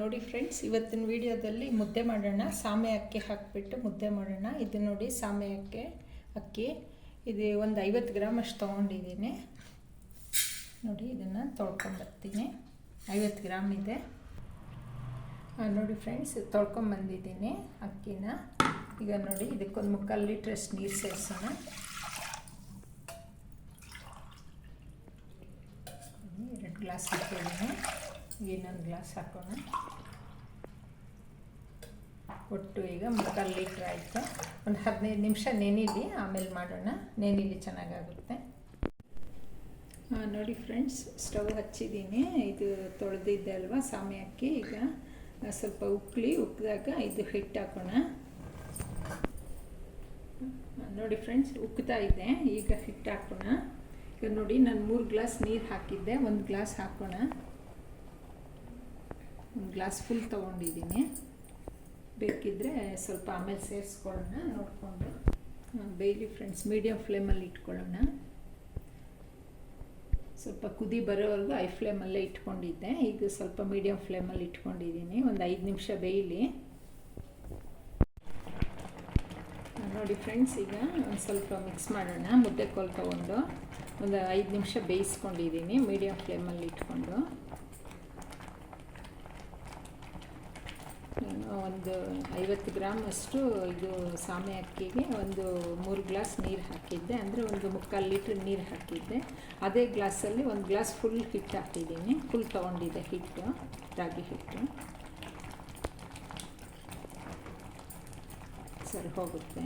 ನೋಡಿ ಫ್ರೆಂಡ್ಸ್ ಇವತ್ತಿನ ವಿಡಿಯೋದಲ್ಲಿ ಮುದ್ದೆ ಮಾಡೋಣ. ಸಾಮೆ ಅಕ್ಕಿ ಹಾಕಿಬಿಟ್ಟು ಮುದ್ದೆ ಮಾಡೋಣ. ಇದು ನೋಡಿ ಸಾಮೆ ಅಕ್ಕಿ ಅಕ್ಕಿ. ಇದು ಒಂದು ಐವತ್ತು ಗ್ರಾಮ್ ಅಷ್ಟು ತೊಗೊಂಡಿದ್ದೀನಿ. ನೋಡಿ, ಇದನ್ನು ತೊಳ್ಕೊಂಬರ್ತೀನಿ ಐವತ್ತು ಗ್ರಾಮ್ ಇದೆ. ನೋಡಿ ಫ್ರೆಂಡ್ಸ್ ತೊಳ್ಕೊಂಬಂದಿದ್ದೀನಿ ಅಕ್ಕಿನ. ಈಗ ನೋಡಿ, ಇದಕ್ಕೊಂದು ಮುಕ್ಕಾಲು ಲೀಟ್ರಷ್ಟು ನೀರು ಸೇರಿಸೋಣ. ಎರಡು ಗ್ಲಾಸ್ ಹಾಕಿದ್ದೀನಿ ಇನ್ನೊಂದು ಗ್ಲಾಸ್ ಹಾಕೋಣ? ಒಟ್ಟು ಈಗ ಮುಕ್ಕಾಲು ಲೀಟ್ರ್ ಆಯಿತು. ಒಂದು ಹದಿನೈದು ನಿಮಿಷ ನೆನೀಲಿ ಆಮೇಲೆ ಮಾಡೋಣ. ನೆನೀಲಿ ಚೆನ್ನಾಗಾಗುತ್ತೆ. ನೋಡಿ ಫ್ರೆಂಡ್ಸ್, ಸ್ಟವ್ ಹಚ್ಚಿದ್ದೀನಿ. ಇದು ತೊಳೆದಿದ್ದೆ ಅಲ್ವಾ ಸಾಮೆ ಅಕ್ಕಿ ಈಗ ಸ್ವಲ್ಪ ಉಕ್ಕಲಿ ಉಕ್ಕಿದಾಗ ಇದು ಹಿಟ್ಟು ಹಾಕೋಣ. ನೋಡಿ ಫ್ರೆಂಡ್ಸ್, ಉಕ್ತಾ ಇದೆ. ಈಗ ಹಿಟ್ಟು ಹಾಕೋಣ. ಈಗ ನೋಡಿ, ನಾನು ಮೂರು ಗ್ಲಾಸ್ ನೀರು ಹಾಕಿದ್ದೆ. ಒಂದು ಗ್ಲಾಸ್ ಹಾಕೋಣ. ಗ್ಲಾಸ್ ಫುಲ್ ತೊಗೊಂಡಿದ್ದೀನಿ. ಬೇಕಿದ್ದರೆ ಸ್ವಲ್ಪ ಆಮೇಲೆ ಸೇರಿಸ್ಕೊಳ್ಳೋಣ, ನೋಡಿಕೊಂಡು. ಬೇಯಲಿ ಫ್ರೆಂಡ್ಸ್ ಮೀಡಿಯಮ್ ಫ್ಲೇಮಲ್ಲಿ ಇಟ್ಕೊಳ್ಳೋಣ. ಸ್ವಲ್ಪ ಕುದಿ ಬರೋವರೆಗೂ ಐ ಫ್ಲೇಮಲ್ಲೇ ಇಟ್ಕೊಂಡಿದ್ದೆ. ಈಗ ಸ್ವಲ್ಪ ಮೀಡಿಯಮ್ ಫ್ಲೇಮಲ್ಲಿ ಇಟ್ಕೊಂಡಿದ್ದೀನಿ. ಒಂದು ಐದು ನಿಮಿಷ ಬೇಯಲಿ. ನೋಡಿ ಫ್ರೆಂಡ್ಸ್, ಈಗ ಒಂದು ಸ್ವಲ್ಪ ಮಿಕ್ಸ್ ಮಾಡೋಣ. ಮುದ್ದೆ ಕೋಲ್ ತೊಗೊಂಡು ಒಂದು ಐದು ನಿಮಿಷ ಬೇಯಿಸ್ಕೊಂಡಿದ್ದೀನಿ ಮೀಡಿಯಮ್ ಫ್ಲೇಮಲ್ಲಿ ಇಟ್ಕೊಂಡು. ಒಂದು ಐವತ್ತು ಗ್ರಾಮ್ ಅಷ್ಟು ಇದು ಸಾಮೆ ಅಕ್ಕಿಗೆ ಒಂದು ಮೂರು ಗ್ಲಾಸ್ ನೀರು ಹಾಕಿದ್ದೆ. ಅಂದರೆ ಒಂದು ಮುಕ್ಕಾಲು ಲೀಟ್ರ್ ನೀರು ಹಾಕಿದ್ದೆ. ಅದೇ ಗ್ಲಾಸಲ್ಲಿ ಒಂದು ಗ್ಲಾಸ್ ಫುಲ್ ಹಿಟ್ಟು ಹಾಕಿದ್ದೀನಿ. ಫುಲ್ ತೊಗೊಂಡಿದ್ದೆ ಹಿಟ್ಟು, ರಾಗಿ ಹಿಟ್ಟು. ಸರಿ, ಹೋಗುತ್ತೆ.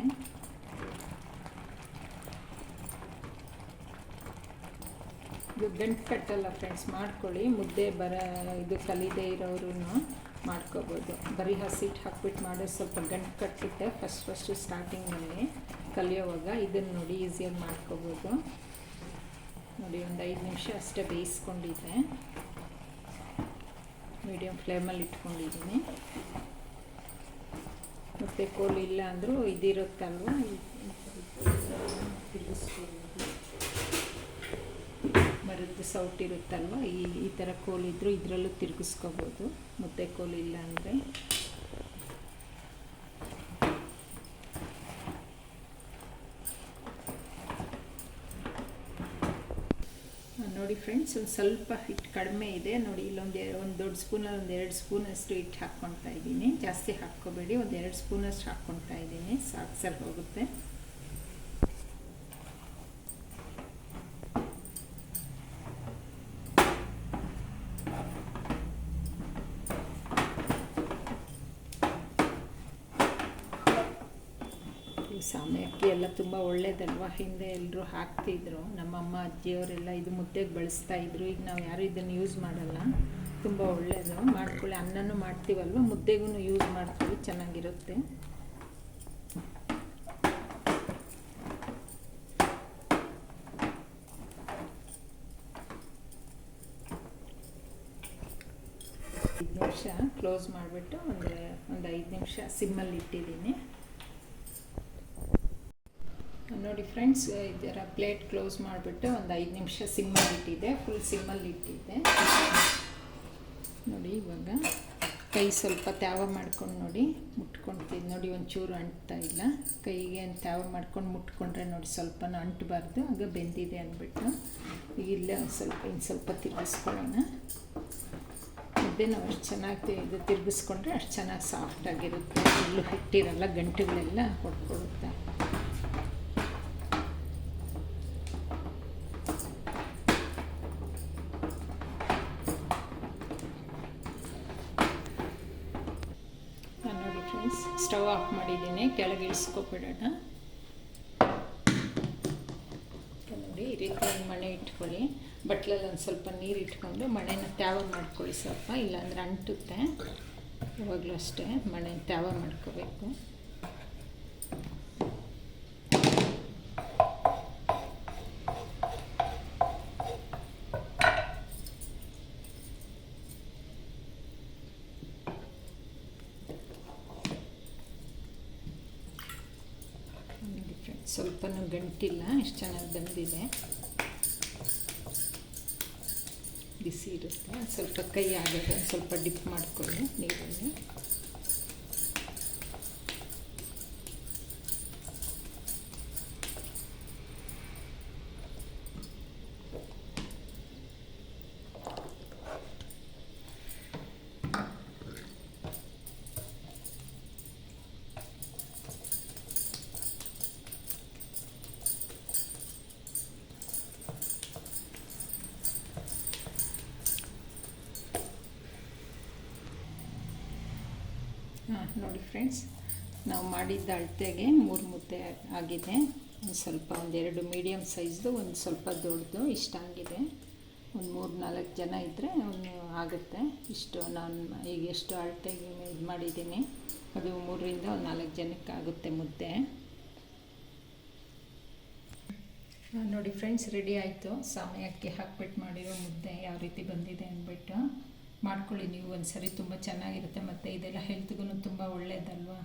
ಇದು ಕಟ್ಟಲ್ಲ ಫ್ರೆಂಡ್ಸ್ ಮಾಡ್ಕೊಳ್ಳಿ ಮುದ್ದೆ ಬರ ಇದು ಕಲಿದೇ ಇರೋರು ಮಾಡ್ಕೋಬೋದು ಬರೀ ಹಸಿಟ್ಟು ಹಾಕ್ಬಿಟ್ಟು ಮಾಡೋದು ಸ್ವಲ್ಪ ಗಂಟು ಕಟ್ಟುತ್ತೆ ಫಸ್ಟ್ ಫಸ್ಟು ಸ್ಟಾರ್ಟಿಂಗಲ್ಲಿ ಕಲಿಯೋವಾಗ ಇದನ್ನು ನೋಡಿ ಈಸಿಯಾಗಿ ಮಾಡ್ಕೋಬೋದು ನೋಡಿ ಒಂದು ಐದು ನಿಮಿಷ ಅಷ್ಟೇ ಬೇಯಿಸ್ಕೊಂಡಿದ್ದೆ ಮೀಡಿಯಮ್ ಫ್ಲೇಮಲ್ಲಿ ಇಟ್ಕೊಂಡಿದ್ದೀನಿ ಮತ್ತು ಕೋಲ್ ಇಲ್ಲ ಅಂದರೂ ಇದಿರುತ್ತಲ್ವ ಮರದ್ದು ಸೌಟ್ ಇರುತ್ತಲ್ವ? ಈ ಈ ಥರ ಕೋಲಿದ್ರು ಇದರಲ್ಲೂ ತಿರುಗಿಸ್ಕೋಬೋದು. ಮುದ್ದೆ ಕೋಲು ಇಲ್ಲ ಅಂದರೆ ನೋಡಿ ಫ್ರೆಂಡ್ಸ್ ಒಂದು ಸ್ವಲ್ಪ ಹಿಟ್ಟು ಕಡಿಮೆ ಇದೆ. ನೋಡಿ, ಇಲ್ಲೊಂದು ಒಂದು ದೊಡ್ಡ ಸ್ಪೂನಲ್ಲಿ ಒಂದು ಎರಡು ಸ್ಪೂನಷ್ಟು ಹಿಟ್ಟು ಹಾಕ್ಕೊಳ್ತಾ ಇದ್ದೀನಿ. ಜಾಸ್ತಿ ಹಾಕ್ಕೋಬೇಡಿ. ಒಂದು ಎರಡು ಸ್ಪೂನಷ್ಟು ಹಾಕ್ಕೊಳ್ತಾ ಇದ್ದೀನಿ. ಸಾಕು ಸರ್ ಹೋಗುತ್ತೆ. ಸಾಮೆ ಅಕ್ಕಿ ಎಲ್ಲ ತುಂಬ ಒಳ್ಳೇದಲ್ವ? ಹಿಂದೆ ಎಲ್ಲರೂ ಹಾಕ್ತಿದ್ರು. ನಮ್ಮಮ್ಮ, ಅಜ್ಜಿಯವರೆಲ್ಲ ಇದು ಮುದ್ದೆಗೆ ಬಳಸ್ತಾ ಇದ್ರು. ಈಗ ನಾವು ಯಾರು ಇದನ್ನು ಯೂಸ್ ಮಾಡಲ್ಲ. ತುಂಬ ಒಳ್ಳೆಯದು ಮಾಡ್ಕೊಳ್ಳಿ. ಅನ್ನನೂ ಮಾಡ್ತೀವಲ್ವ? ಮುದ್ದೆಗೂ ಯೂಸ್ ಮಾಡ್ತೀವಿ ಚೆನ್ನಾಗಿರುತ್ತೆ. ಐದು ನಿಮಿಷ ಕ್ಲೋಸ್ ಮಾಡಿಬಿಟ್ಟು ಒಂದು ಒಂದು ಐದು ನಿಮಿಷ ಸಿಮ್ಮಲ್ಲಿ ಇಟ್ಟಿದ್ದೀನಿ. ನೋಡಿ ಫ್ರೆಂಡ್ಸ್ ಇದರ ಪ್ಲೇಟ್ ಕ್ಲೋಸ್ ಮಾಡಿಬಿಟ್ಟು ಒಂದು ಐದು ನಿಮಿಷ ಸಿಮ್ಮಲ್ಲಿ ಇಟ್ಟಿದ್ದೆ. ಫುಲ್ ಸಿಮ್ಮಲ್ಲಿ ಇಟ್ಟಿದ್ದೆ. ನೋಡಿ ಇವಾಗ ಕೈ ಸ್ವಲ್ಪ ತ್ಯಾವ ಮಾಡ್ಕೊಂಡು ನೋಡಿ ಮುಟ್ಕೊಳ್ತೀನಿ ನೋಡಿ ಒಂಚೂರು ಅಂಟ್ತಾ ಇಲ್ಲ. ಕೈಗೆ ತ್ಯಾವ ಮಾಡ್ಕೊಂಡು ಮುಟ್ಕೊಂಡ್ರೆ ನೋಡಿ ಸ್ವಲ್ಪ ಅಂಟಬಾರ್ದು. ಆಗ ಬೆಂದಿದೆ ಅಂದ್ಬಿಟ್ಟು ಇಲ್ಲ, ಸ್ವಲ್ಪ ಇನ್ನು ಸ್ವಲ್ಪ ತಿರ್ಗಿಸ್ಕೊಳ್ಳೋಣ. ಮುದ್ದೆ ನಾವು ಅಷ್ಟು ಚೆನ್ನಾಗಿ ಇದು ತಿರುಗಿಸ್ಕೊಂಡ್ರೆ ಅಷ್ಟು ಚೆನ್ನಾಗಿ ಸಾಫ್ಟಾಗಿರುತ್ತೆ ಫುಲ್ಲು ಹಿಟ್ಟಿರಲ್ಲ, ಗಂಟುಗಳೆಲ್ಲ ಹೊಡ್ಕೊಳುತ್ತೆ ನಾನು ನೋಡಿ ಫ್ರೆಂಡ್ಸ್ ಸ್ಟವ್ ಆಫ್ ಮಾಡಿದ್ದೀನಿ, ಕೆಳಗೆ ಇಳಿಸ್ಕೊಬಿಡೋಣ. ನೋಡಿ, ಈ ರೀತಿ ಒಂದು ಮಣೆ ಇಟ್ಕೊಳ್ಳಿ. ಬಟ್ಲಲ್ಲಿ ಒಂದು ಸ್ವಲ್ಪ ನೀರು ಇಟ್ಕೊಂಡು ಮಣೆನ ತ್ಯಾವ ಮಾಡ್ಕೊಳ್ಳಿ ಸ್ವಲ್ಪ, ಇಲ್ಲಾಂದ್ರೆ ಅಂಟುತ್ತೆ. ಯಾವಾಗಲೂ ಅಷ್ಟೇ ಮಣೆ ತ್ಯಾವ ಮಾಡ್ಕೋಬೇಕು. ಸ್ವಲ್ಪನೂ ಗಂಟಿಲ್ಲ ಎಷ್ಟು ಚೆನ್ನಾಗಿ ಬಂದಿದೆ. ಬಿಸಿ ಇರುತ್ತೆ ಸ್ವಲ್ಪ ಕೈ ಆಗುತ್ತೆ ಒಂದ್ ಸ್ವಲ್ಪ ಡಿಪ್ ಮಾಡಿಕೊಳ್ಳಿ ನೀರಲ್ಲಿ. ನೋಡಿ ಫ್ರೆಂಡ್ಸ್, ನಾವು ಮಾಡಿದ್ದ ಅಳತೆಗೆ ಮೂರು ಮುದ್ದೆ ಆಗಿದೆ. ಒಂದು ಸ್ವಲ್ಪ ಒಂದೆರಡು ಮೀಡಿಯಮ್ ಸೈಜ್ದು ಒಂದು ಸ್ವಲ್ಪ ದೊಡ್ಡದು, ಇಷ್ಟ ಆಗಿದೆ. ಒಂದು ಮೂರು ನಾಲ್ಕು ಜನ ಇದ್ದರೆ ಒಂದು ಆಗುತ್ತೆ. ಇಷ್ಟು ನಾನು ಈಗ ಎಷ್ಟು ಅಳತೆಗೆ ಇದು ಮಾಡಿದ್ದೀನಿ, ಅದು ಮೂರರಿಂದ ಒಂದು ನಾಲ್ಕು ಜನಕ್ಕೆ ಆಗುತ್ತೆ ಮುದ್ದೆ. ನೋಡಿ ಫ್ರೆಂಡ್ಸ್ ರೆಡಿ ಆಯಿತು. ಸಮಯಕ್ಕೆ ಹಾಕ್ಬಿಟ್ಟು ಮಾಡಿರೋ ಮುದ್ದೆ ಯಾವ ರೀತಿ ಬಂದಿದೆ ಅಂದ್ಬಿಟ್ಟು. ಮಾಡ್ಕೊಳ್ಳಿ, ನೀವು ಒಂದು ಸರಿ ತುಂಬ ಚೆನ್ನಾಗಿರುತ್ತೆ ಮತ್ತು ಇದೆಲ್ಲ ಹೆಲ್ತ್ಗೂ ತುಂಬ ಒಳ್ಳೆಯದಲ್ವಾ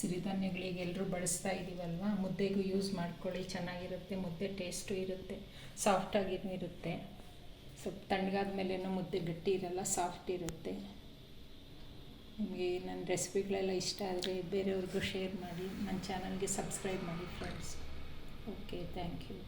ಸಿರಿಧಾನ್ಯಗಳಿಗೆ ಎಲ್ಲರೂ ಬಳಸ್ತಾ ಇದ್ದೀವಲ್ವ ಮುದ್ದೆಗೂ ಯೂಸ್ ಮಾಡ್ಕೊಳ್ಳಿ, ಚೆನ್ನಾಗಿರುತ್ತೆ, ಮುದ್ದೆ ಟೇಸ್ಟು ಇರುತ್ತೆ ಸಾಫ್ಟಾಗಿನೂ ಇರುತ್ತೆ. ಸ್ವಲ್ಪ ತಣ್ಣಗಾದ ಮೇಲೇನೂ ಮುದ್ದೆ ಗಟ್ಟಿ ಇರಲ್ಲ ಸಾಫ್ಟ್ ಇರುತ್ತೆ. ನಿಮಗೆ ನನ್ನ ರೆಸಿಪಿಗಳೆಲ್ಲ ಇಷ್ಟ ಆದರೆ ಬೇರೆಯವ್ರಿಗೂ ಶೇರ್ ಮಾಡಿ ನನ್ನ ಚಾನಲ್ಗೆ ಸಬ್ಸ್ಕ್ರೈಬ್ ಮಾಡಿ ಫ್ರೆಂಡ್ಸ್ ಓಕೆ ಥ್ಯಾಂಕ್ ಯು